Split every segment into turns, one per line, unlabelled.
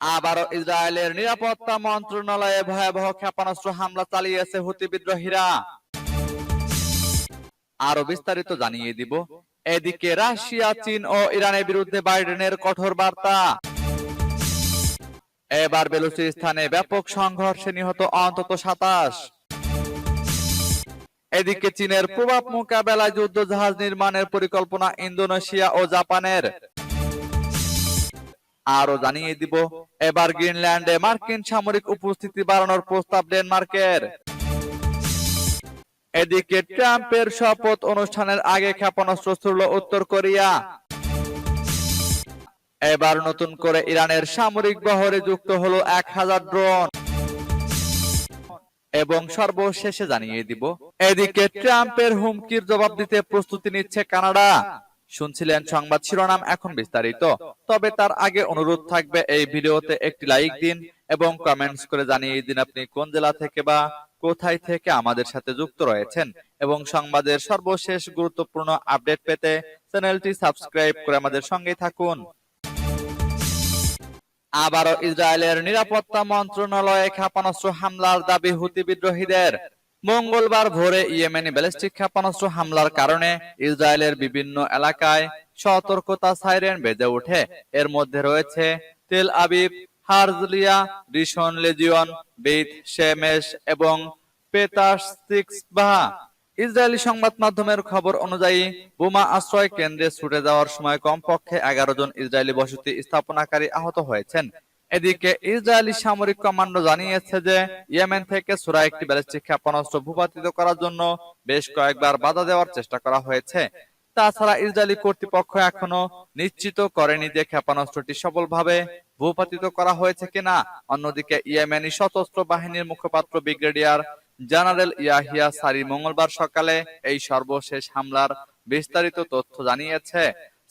আবারও ইসরায়েলের নিরাপত্তা মন্ত্রণালয়ে ভয়াবহ ক্ষেপণাস্ত্র হামলা চালিয়েছে হুতি বিদ্রোহীরা। আরও বিস্তারিত জানিয়ে দিব। এদিকে রাশিয়া, চীন ও ইরানের বিরুদ্ধে বাইডেনের কঠোর বার্তা। এবার বেলুচিস্তানে ব্যাপক সংঘর্ষে নিহত অন্তত সাতাশ। এদিকে চীনের প্রভাব মোকাবেলায় যুদ্ধ জাহাজ নির্মাণের পরিকল্পনা ইন্দোনেশিয়া ও জাপানের। আরও জানিয়ে দিব, এবার গ্রিনল্যান্ডে মার্কিন সামরিক উপস্থিতি বাড়ানোর প্রস্তাব ডেনমার্কের। এদিকে ট্রাম্পের শপথ অনুষ্ঠানের আগে ক্ষেপণাস্ত্র ছুড়ল উত্তর কোরিয়া। এবার নতুন করে ইরানের সামরিক বহরে যুক্ত হলো এক হাজার ড্রোন। এবং সর্বশেষে জানিয়ে দিব, এদিকে ট্রাম্পের হুমকির জবাব দিতে প্রস্তুতি নিচ্ছে কানাডা। শুনছিলেন সংবাদ শিরোনাম এখন বিস্তারিত। তবে তার আগে অনুরোধ থাকবে এই ভিডিওতে একটি লাইক দিন এবং কমেন্টস করে জানিয়ে দিন আপনি কোন জেলা থেকে বা কোথায় থেকে আমাদের সাথে যুক্ত রয়েছেন এবং সংবাদের সর্বশেষ গুরুত্বপূর্ণ আপডেট পেতে চ্যানেলটি সাবস্ক্রাইব করে আমাদের সঙ্গে থাকুন। আবারও ইসরায়েলের নিরাপত্তা মন্ত্রণালয়ে ক্ষেপণাস্ত্র হামলার দাবি হুতি বিদ্রোহীদের। মঙ্গলবার ভোরে ইয়েমেনি ব্যালিস্টিক ক্ষেপণাস্ত্র হামলার কারণে ইসরায়েলের বিভিন্ন এলাকায় সতর্কতা সাইরেন বেজে ওঠে। এর মধ্যে রয়েছে Tel Aviv, Herzliya Rishon LeZion, Beit Shemesh এবং ইসরায়েলি সংবাদ মাধ্যমের খবর অনুযায়ী, বোমা আশ্রয় কেন্দ্রে ছুটে যাওয়ার সময় কমপক্ষে এগারো জন ইসরায়েলি বসতি স্থাপনাকারী আহত হয়েছেন। এদিকে ইসরায়েলি সামরিক কমান্ডো জানিয়েছে যে ইয়েমেন থেকে সুরা একটি ব্যালিস্টিক ক্ষেপণাস্ত্র ভূপাতিত করার জন্য বেশ কয়েকবার বাধা দেওয়ার চেষ্টা করা হয়েছে। তাছাড়া ইসরায়েলি কর্তৃপক্ষ এখনও নিশ্চিত করেনি যে ক্ষেপণাস্ত্রটি সফলভাবে ভূপাতিত করা হয়েছে কিনা। অন্যদিকে ইয়েমেনি সশস্ত্র বাহিনীর মুখপাত্র ব্রিগেডিয়ার জেনারেল ইয়াহিয়া সারি মঙ্গলবার সকালে এই সর্বশেষ হামলার বিস্তারিত তথ্য জানিয়েছে।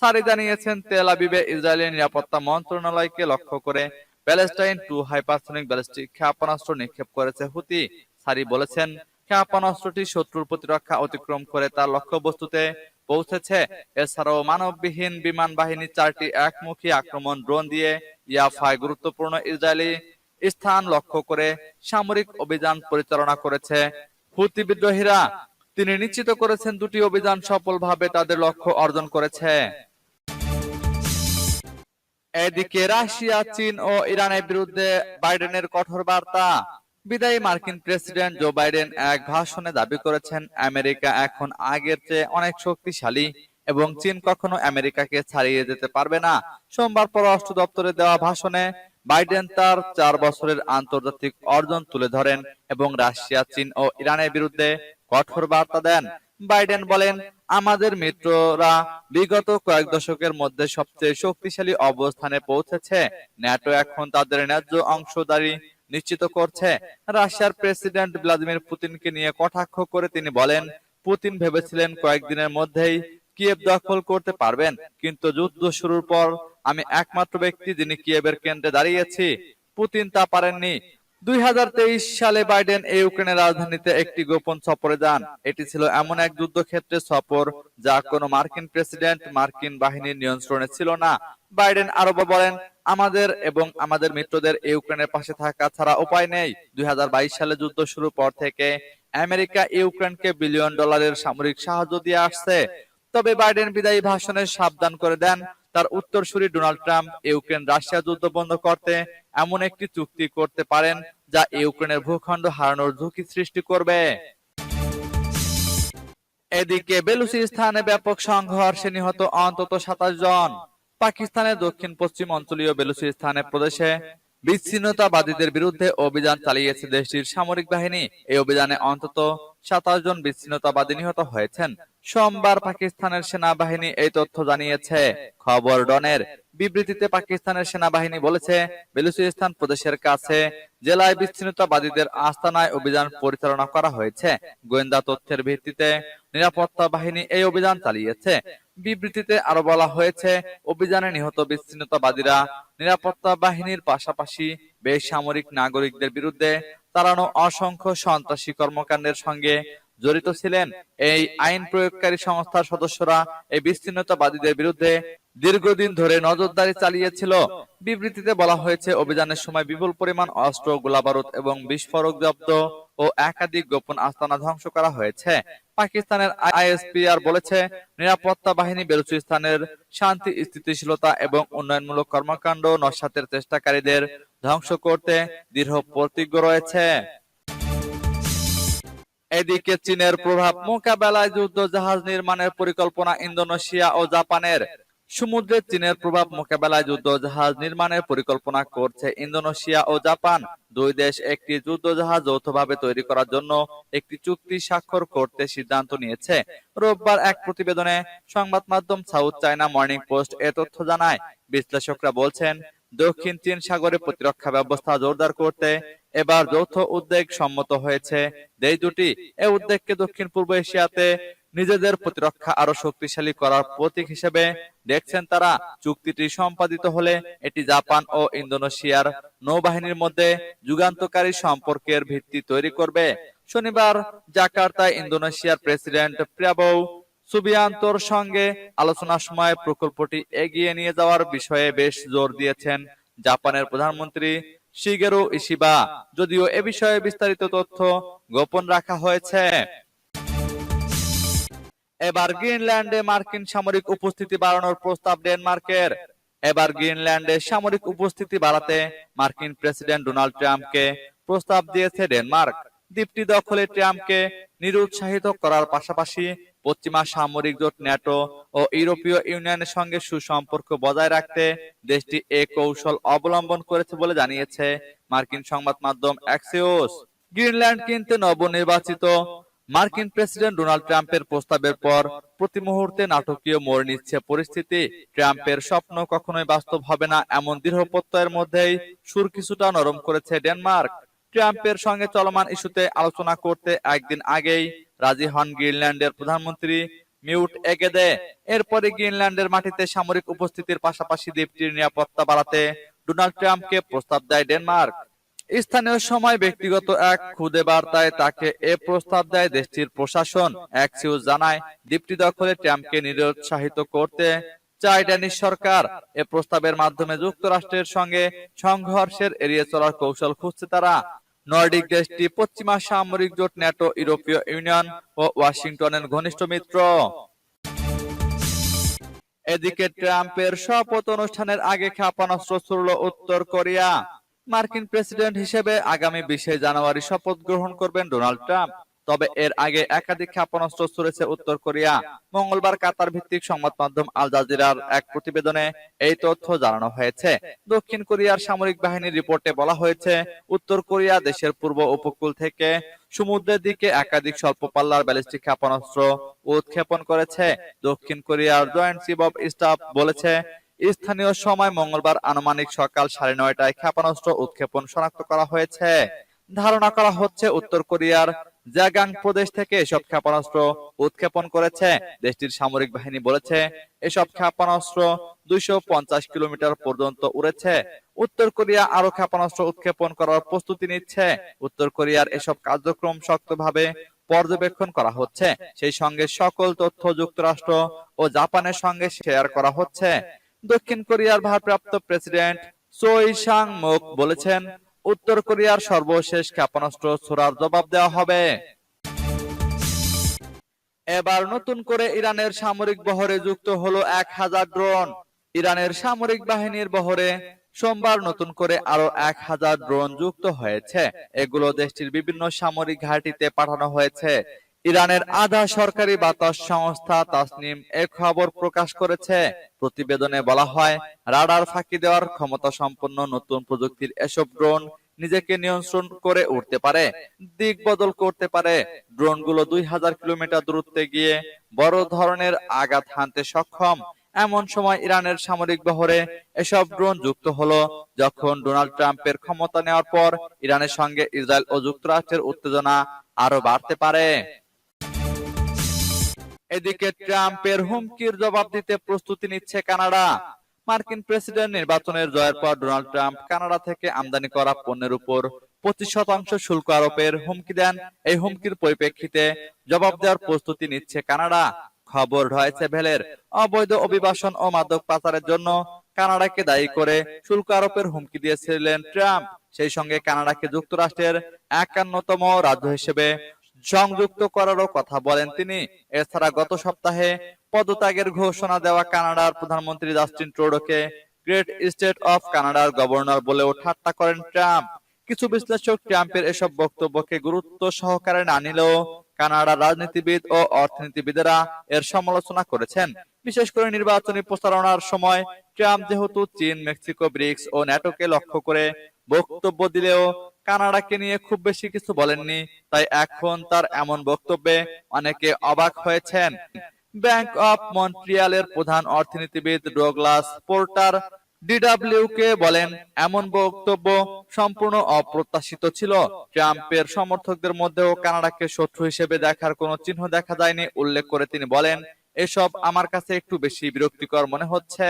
সারি জানিয়েছেন, তেল আবিবে ইসরায়েলি নিরাপত্তা মন্ত্রণালয়কে লক্ষ্য করে প্যালেস্টাইন টু হাইপারসনিক ব্যালিস্টিক ক্ষেপণাস্ত্র নিক্ষেপ করেছে হুতি। সারি বলেছেন, ক্ষেপণাস্ত্রটি শত্রুর প্রতিরক্ষা অতিক্রম করে তার লক্ষ্যবস্তুতে পৌঁছেছে। এছাড়াও মানববিহীন বিমান বাহিনী চারটি একমুখী আক্রমণ ড্রোন দিয়ে ইয়াফায় গুরুত্বপূর্ণ ইসরায়েলি স্থান লক্ষ্য করে সামরিক অভিযান পরিচালনা করেছে হুতি বিদ্রোহীরা। তিনি নিশ্চিত করেছেন দুটি অভিযান সফলভাবে তাদের লক্ষ্য অর্জন করেছে। এদিকে রাশিয়া, চীন ও ইরানের বিরুদ্ধে বাইডেনের কঠোর বার্তা। বিদায়ী মার্কিন প্রেসিডেন্ট জো বাইডেন এক ভাষণে দাবি করেছেন, আমেরিকা এখন আগের চেয়ে অনেক শক্তিশালী এবং চীন কখনো আমেরিকাকে ছাড়িয়ে যেতে পারবে না। সোমবার পররাষ্ট্র দপ্তরে দেওয়া ভাষণে বাইডেন তার চার বছরের আন্তর্জাতিক অর্জন তুলে ধরেন এবং রাশিয়া, চীন ও ইরানের বিরুদ্ধে কঠোর বার্তা দেন। বাইডেন বলেন, আমাদের মিত্ররা বিগত কয়েক দশকের মধ্যে সবচেয়ে শক্তিশালী অবস্থানে পৌঁছেছে। ন্যাটো এখন তাদের ন্যায্য অংশদারি নিশ্চিত করছে। রাশিয়ার প্রেসিডেন্ট ভ্লাদিমির পুতিনকে নিয়ে কটাক্ষ করে তিনি বলেন, পুতিন ভেবেছিলেন কয়েকদিনের মধ্যেই কিয়েভ দখল করতে পারবেন, কিন্তু যুদ্ধ শুরুর পর আমি একমাত্র ব্যক্তি যিনি কিয়েভের কেন্দ্রে দাঁড়িয়েছি। পুতিন তা পারেননি। দুই হাজার তেইশ সালে বাইডেন এই ইউক্রেনের রাজধানীতে একটি গোপন সফরে যান। এটি ছিল এমন এক যুদ্ধক্ষেত্রে সফর যা কোনো মার্কিন প্রেসিডেন্ট, মার্কিন বাহিনীর নিয়ন্ত্রণে ছিল না। বাইডেন আরও বলেন, আমাদের এবং আমাদের মিত্রদের ইউক্রেনের পাশে থাকা ছাড়া উপায় নেই। দুই হাজার বাইশ সালে যুদ্ধ শুরুর পর থেকে আমেরিকা ইউক্রেনকে বিলিয়ন ডলারের সামরিক সাহায্য দিয়ে আসছে। তবে বাইডেন বিদায়ী ভাষণে সাবধান করে দেন, তার উত্তরসূরি ডোনাল্ড ট্রাম্প, ইউক্রেন রাশিয়া যুদ্ধ বন্ধ করতে এমন একটি চুক্তি করতে পারেন যা ইউক্রেনের ভূখণ্ড হারানোর ঝুঁকি সৃষ্টি করবে। এদিকে বেলুচিস্তানে ব্যাপক সংঘর্ষে নিহত অন্তত সাতাশ জন। পাকিস্তানের দক্ষিণ পশ্চিম অঞ্চলীয় বেলুচিস্তানের প্রদেশে বিচ্ছিন্নতাবাদীদের বিরুদ্ধে অভিযান চালিয়েছে দেশটির সামরিক বাহিনী। এই অভিযানে অন্তত সাতাশ জন বিচ্ছিন্নতাবাদী নিহত হয়েছেন। সোমবার পাকিস্তানের সেনাবাহিনী এই তথ্য জানিয়েছে। খবর ডনের বিবৃতিতে পাকিস্তানের সেনাবাহিনী বলেছে, বেলুচিস্তান প্রদেশের কাছে জেলায় বিচ্ছিন্নতাবাদীদের আস্তানায় অভিযান পরিচালনা করা হয়েছে। গোয়েন্দা তথ্যের ভিত্তিতে নিরাপত্তা বাহিনী এই অভিযান চালিয়েছে। বিবৃতিতে আরও বলা হয়েছে, অভিযানে নিহত বিচ্ছিন্নতাবাদীরা নিরাপত্তা বাহিনীর পাশাপাশি বেসামরিক নাগরিকদের বিরুদ্ধে চালানো অসংখ্য সন্ত্রাসী কর্মকাণ্ডের সঙ্গে জড়িত ছিলেন এই আইন প্রয়োগকারী সংস্থার সদস্যরা এই বিচ্ছিন্নতাবাদীদের বিরুদ্ধে দীর্ঘদিন ধরে নজরদারি চালিয়েছিল। বিবৃতিতে বলা হয়েছে, অভিযানের সময় বিপুল পরিমাণ অস্ত্র, গোলাবারুদ এবং বিস্ফোরক জব্দ ও একাধিক গোপন আস্তানা ধ্বংস করা হয়েছে। পাকিস্তানের আইএসপিআর বলেছে, নিরাপত্তা বাহিনী বেলুচিস্তানের শান্তি, স্থিতিশীলতা এবং উন্নয়নমূলক কর্মকাণ্ড নস্যাতের চেষ্টাকারীদের ধ্বংস করতে দৃঢ় প্রতিজ্ঞ রয়েছে। এদিকে চীনের প্রভাব মোকাবেলায় যুদ্ধ, জাহাজ নির্মাণের পরিকল্পনা ইন্দোনেশিয়া ও জাপানের। সমুদ্রে চীনের প্রভাব মোকাবেলায় যুদ্ধ, জাহাজ নির্মাণের পরিকল্পনা করছে ইন্দোনেশিয়া ও জাপান। দুই দেশ একটি যুদ্ধ জাহাজ যৌথভাবে তৈরি করার জন্য একটি চুক্তি স্বাক্ষর করতে সিদ্ধান্ত নিয়েছে। রোববার এক প্রতিবেদনে সংবাদ মাধ্যম সাউথ চায়না মর্নিং পোস্ট এ তথ্য জানায়, বিশ্লেষকরা বলছেন দক্ষিণ চীন সাগরে প্রতিরক্ষা ব্যবস্থা জোরদার করতে এবার যৌথ উদ্যোগ সম্মত হয়েছে। দেশ দুটি এ উদ্যোগকে দক্ষিণ পূর্ব এশিয়াতে নিজেদের প্রতিরক্ষা আরও শক্তিশালী করার প্রতীক হিসেবে দেখছেন তারা। চুক্তিটি সম্পাদিত হলে এটি জাপান ও ইন্দোনেশিয়ার নৌবাহিনীর মধ্যে যুগান্তকারী সম্পর্কের ভিত্তি তৈরি করবে। শনিবার জাকার্তায় ইন্দোনেশিয়ার প্রেসিডেন্ট সুবিয়ান্তোর সঙ্গে আলোচনার সময় প্রকল্পটি এগিয়ে নিয়ে যাওয়ার বিষয়ে বেশ জোর দিয়েছেন জাপানের প্রধানমন্ত্রী শিগেরু ইশিবা। যদিও এ বিষয়ে বিস্তারিত তথ্য গোপন রাখা হয়েছে। এবার গ্রিনল্যান্ডে মার্কিন সামরিক উপস্থিতি বাড়ানোর প্রস্তাব ডেনমার্কের। এবার গ্রিনল্যান্ডে সামরিক উপস্থিতি বাড়াতে মার্কিন প্রেসিডেন্ট ডোনাল্ড ট্রাম্পকে প্রস্তাব দিয়েছে ডেনমার্ক। দ্বীপটি দখলে ট্রাম্পকে নিরুৎসাহিত করার পাশাপাশি পশ্চিমা সামরিক জোট, ন্যাটো ও ইউরোপীয় ইউনিয়নের সঙ্গে সুসম্পর্ক বজায় রাখতে দেশটি এ কৌশল অবলম্বন করেছে বলে জানিয়েছে মার্কিন সংবাদ মাধ্যম অ্যাক্সিওস। গ্রিনল্যান্ড কিনতে নবনির্বাচিত মার্কিন প্রেসিডেন্ট ডোনাল্ড ট্রাম্পের প্রস্তাবের পর প্রতি মুহূর্তে নাটকীয় মোড় নিচ্ছে পরিস্থিতি। ট্রাম্পের স্বপ্ন কখনোই বাস্তব হবে না, এমন দৃঢ় প্রত্যয়ের মধ্যেই সুর কিছুটা নরম করেছে ডেনমার্ক। ট্রাম্পের সঙ্গে চলমান ইস্যুতে আলোচনা করতে একদিন আগেই রাজি হন গ্রিনল্যান্ডের প্রধানমন্ত্রী মিউট এগেদে। এরপরে গ্রিনল্যান্ডের মাটিতে সামরিক উপস্থিতির পাশাপাশি দ্বীপটির নিরাপত্তা বাড়াতে ডোনাল্ড ট্রাম্পকে প্রস্তাব দেয় ডেনমার্ক। স্থানীয় সময় ব্যক্তিগত এক খুদে বার্তায় তাকে এ প্রস্তাব দেয় দেশটির প্রশাসন। অ্যাক্সিউজ জানায়, দ্বীপটি দখলে ট্রাম্পকে নিরুৎসাহিত করতে চায় ড্যানিশ সরকার। এ প্রস্তাবের মাধ্যমে যুক্তরাষ্ট্রের সঙ্গে সংঘর্ষের এড়িয়ে চলার কৌশল খুঁজছে তারা। নর্ডিক দেশটি পশ্চিমা সামরিক জোট, ন্যাটো, ইউরোপীয় ইউনিয়ন ও ওয়াশিংটনের ঘনিষ্ঠ মিত্র। এদিকে ট্রাম্পের শপথ অনুষ্ঠানের আগে ক্ষেপণাস্ত্র ছুড়ল উত্তর কোরিয়া। মার্কিন প্রেসিডেন্ট হিসেবে আগামী বিশে জানুয়ারি শপথ গ্রহণ করবেন ডোনাল্ড ট্রাম্প। তবে এর আগে একাধিক ক্ষেপণাস্ত্র ছুড়েছে উত্তর কোরিয়া। মঙ্গলবার কাতার ভিত্তিক সংবাদ মাধ্যম আল জাজিরার এক প্রতিবেদনে এই তথ্য জানানো হয়েছে। দক্ষিণ কোরিয়ার সামরিক বাহিনীর রিপোর্টে বলা হয়েছে, উত্তর কোরিয়া দেশের পূর্ব উপকূল থেকে সমুদ্রের দিকে একাধিক স্বল্প পাল্লার ব্যালিস্টিক ক্ষেপণাস্ত্র উৎক্ষেপণ করেছে। দক্ষিণ কোরিয়ার জয়েন্ট চিফ অব স্টাফ বলেছে, স্থানীয় সময় মঙ্গলবার আনুমানিক সকাল সাড়ে নয়টায় ক্ষেপণাস্ত্র উৎক্ষেপণ শনাক্ত করা হয়েছে। ধারণা করা হচ্ছে, উত্তর কোরিয়ার জাগাং প্রদেশ থেকে এসব ক্ষেপণাস্ত্র উৎক্ষেপণ করেছে। দেশটির সামরিক বাহিনী বলেছে, এসব ক্ষেপণাস্ত্র দুইশো পঞ্চাশ কিলোমিটার পর্যন্ত উড়েছে। উত্তর কোরিয়া আরও ক্ষেপণাস্ত্র উৎক্ষেপণ করার প্রস্তুতি নিচ্ছে। উত্তর কোরিয়ার এসব কার্যক্রম শক্তভাবে পর্যবেক্ষণ করা হচ্ছে। সেই সঙ্গে সকল তথ্য যুক্তরাষ্ট্র ও জাপানের সঙ্গে শেয়ার করা হচ্ছে। দক্ষিণ কোরিয়ার ভারপ্রাপ্ত প্রেসিডেন্ট চৈ সাং মুক বলেছেন উত্তর কোরিয়ার সর্বশেষ ক্ষেপণাস্ত্র ছোড়ার জবাব দেওয়া হবে। এবার নতুন করে ইরানের সামরিক বহরে যুক্ত হলো এক হাজার ড্রোন। ইরানের সামরিক বাহিনীর বহরে সোমবার নতুন করে আরও এক হাজার ড্রোন যুক্ত হয়েছে। এগুলো দেশটির বিভিন্ন সামরিক ঘাঁটিতে পাঠানো হয়েছে। ইরানের আধা সরকারি বাতাস সংস্থা তাসনিম এ খবর প্রকাশ করেছে। প্রতিবেদনে বলা হয়, রাডার ফাঁকি দেওয়ার ক্ষমতা সম্পন্ন নতুন প্রযুক্তির এসব ড্রোন নিজেকে নিয়ন্ত্রণ করে উঠতে পারে, দিক বদল করতে পারে। ড্রোনগুলো দুই হাজার কিলোমিটার দূরত্বে গিয়ে বড় ধরনের আঘাত হানতে সক্ষম। এমন সময় ইরানের সামরিক বহরে এসব ড্রোন যুক্ত হলো, যখন ডোনাল্ড ট্রাম্পের ক্ষমতা নেওয়ার পর ইরানের সঙ্গে ইসরায়েল ও যুক্তরাষ্ট্রের উত্তেজনা আরও বাড়তে পারে। এদিকে ট্রাম্পের হুমকির জবাব দিতে প্রস্তুতি নিচ্ছে কানাডা। মার্কিন প্রেসিডেন্ট নির্বাচনের জয়ের পর ডোনাল্ড ট্রাম্প কানাডা থেকে আমদানি করা পণ্যের উপর পঁচিশ শতাংশ শুল্ক আরোপের হুমকি দেন। এই হুমকির পরিপ্রেক্ষিতে জবাব দেওয়ার প্রস্তুতি নিচ্ছে কানাডা। খবর রয়েছে ভেলের। অবৈধ অভিবাসন ও মাদক পাচারের জন্য কানাডাকে দায়ী করে শুল্ক আরোপের হুমকি দিয়েছিলেন ট্রাম্প। সেই সঙ্গে কানাডাকে যুক্তরাষ্ট্রের একান্নতম রাজ্য হিসেবে সংযুক্ত করারও কথা বলেন তিনি। এছাড়া গত সপ্তাহে পদত্যাগের ঘোষণা দেওয়া কানাডার প্রধানমন্ত্রী জাস্টিন ট্রুডোকে গ্রেট স্টেট অফ কানাডার গভর্নর বলেও ঠাট্টা করেন ট্রাম্প। কিছু বিশ্লেষক ট্রাম্পের এসব বক্তব্যকে গুরুত্ব সহকারে না নিলেও কানাডার রাজনীতিবিদ ও অর্থনীতিবিদেরা এর সমালোচনা করেছেন। বিশেষ করে নির্বাচনী প্রচারণার সময় ট্রাম্প যেহেতু চীন, মেক্সিকো, ব্রিক্স ও ন্যাটোকে লক্ষ্য করে বক্তব্য দিলেও কানাডাকে নিয়ে খুব বেশি কিছু বলেননি, তাই এখন তার এমন বক্তব্যে অনেকে অবাক হয়েছেন। ব্যাংক অফ মন্ট্রিয়ালের প্রধান অর্থনীতিবিদ ডোগলাস পোর্টার ডিডব্লিউ কে বলেন, এমন বক্তব্য সম্পূর্ণ অপ্রত্যাশিত ছিল। ট্রাম্পের সমর্থকদের মধ্যেও কানাডাকে শত্রু হিসেবে দেখার কোনো চিহ্ন দেখা যায়নি। উল্লেখ করে তিনি বলেন, এসব আমার কাছে একটু বেশি বিরক্তিকর মনে হচ্ছে।